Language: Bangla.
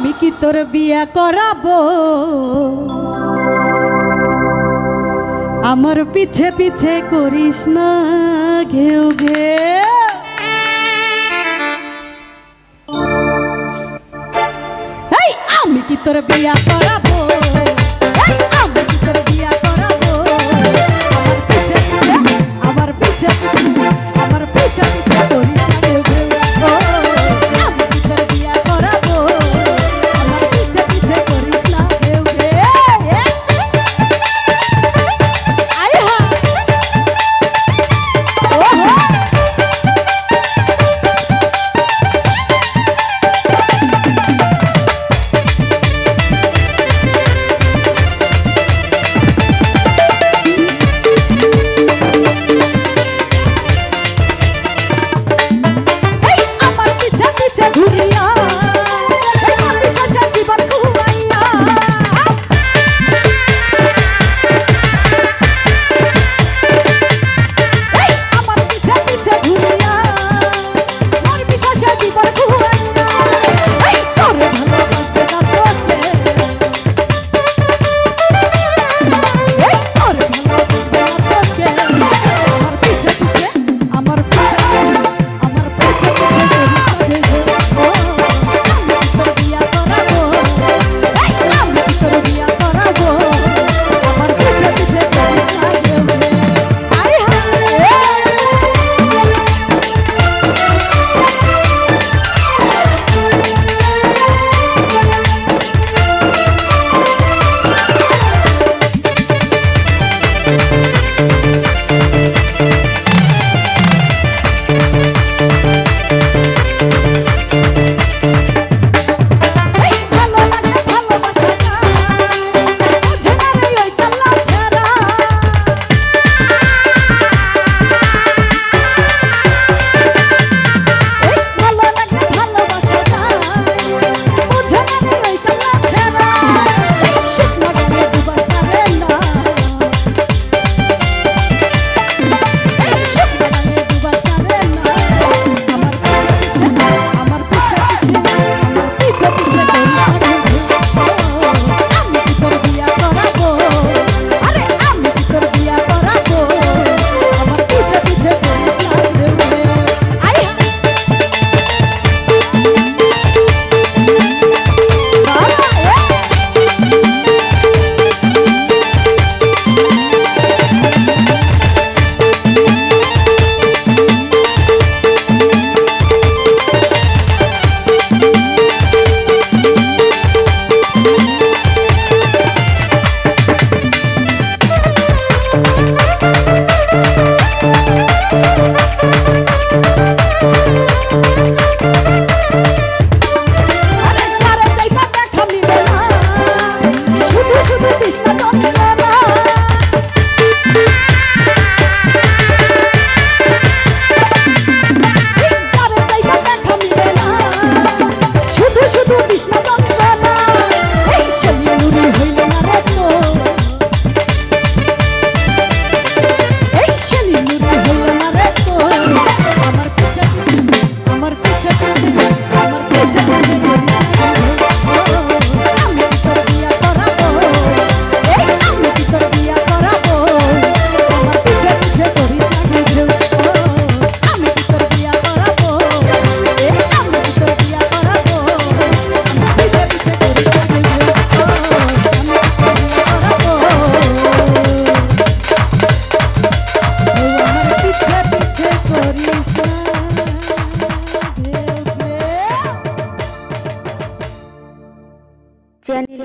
আমি কি তোর বিয়া করাবো? আমার পিছে পিছে করিস না, ঘেউ ঘে আমি কি তোর বিয়া